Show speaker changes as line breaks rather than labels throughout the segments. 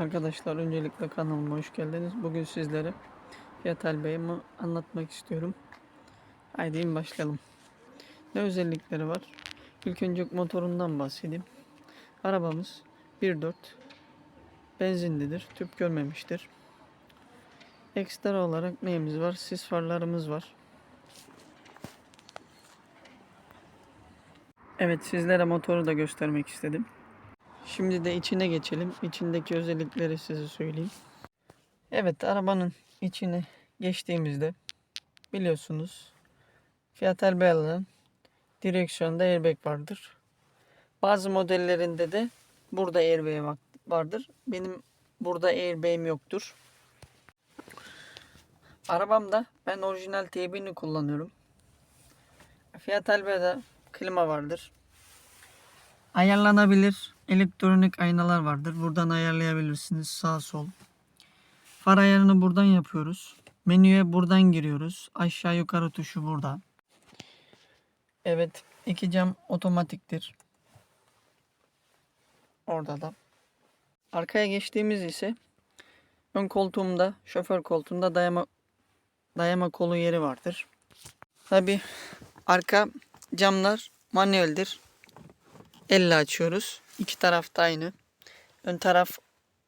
Arkadaşlar öncelikle kanalıma hoş geldiniz. Bugün sizlere Fiat Albea'mı anlatmak istiyorum. Haydi başlayalım. Ne özellikleri var? İlk önce motorundan bahsedeyim. Arabamız 1.4 benzinlidir. Tüp görmemiştir. Ekstra olarak neyimiz var? Sis farlarımız var. Evet sizlere motoru da göstermek istedim. Şimdi de içine geçelim. İçindeki özellikleri size söyleyeyim. Evet arabanın içine geçtiğimizde biliyorsunuz Fiat Albea'nın direksiyonda airbag vardır. Bazı modellerinde de burada airbag va- vardır. Benim burada airbag'im yoktur. Arabamda ben orijinal TB'ni kullanıyorum. Fiat Albea'da klima vardır. Ayarlanabilir elektronik aynalar vardır. Buradan ayarlayabilirsiniz sağ sol. Far ayarını buradan yapıyoruz. Menüye buradan giriyoruz. Aşağı yukarı tuşu burada. Evet iki cam otomatiktir. Orada da. Arkaya geçtiğimiz ise ön koltuğumda şoför koltuğunda dayama dayama kolu yeri vardır. Tabi arka camlar manueldir. Elle açıyoruz. İki taraf da aynı. Ön taraf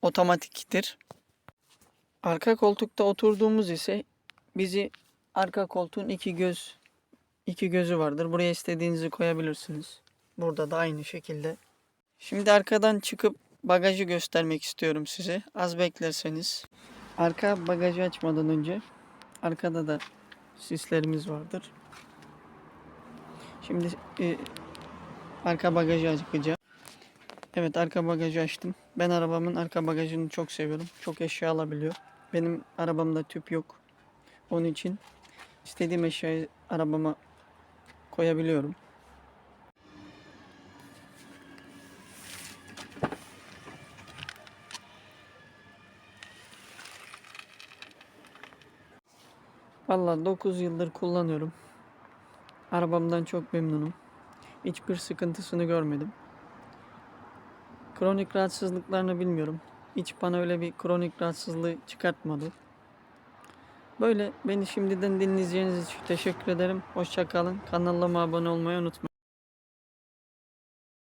otomatiktir. Arka koltukta oturduğumuz ise bizi arka koltuğun iki göz iki gözü vardır. Buraya istediğinizi koyabilirsiniz. Burada da aynı şekilde. Şimdi arkadan çıkıp bagajı göstermek istiyorum size. Az beklerseniz. Arka bagajı açmadan önce arkada da sislerimiz vardır. Şimdi e, Arka bagajı açacağım. Evet arka bagajı açtım. Ben arabamın arka bagajını çok seviyorum. Çok eşya alabiliyor. Benim arabamda tüp yok. Onun için istediğim eşyayı arabama koyabiliyorum. Vallahi 9 yıldır kullanıyorum. Arabamdan çok memnunum. Hiçbir sıkıntısını görmedim. Kronik rahatsızlıklarını bilmiyorum. Hiç bana öyle bir kronik rahatsızlığı çıkartmadı. Böyle beni şimdiden dinleyeceğiniz için teşekkür ederim. Hoşça kalın. Kanalıma abone olmayı unutmayın.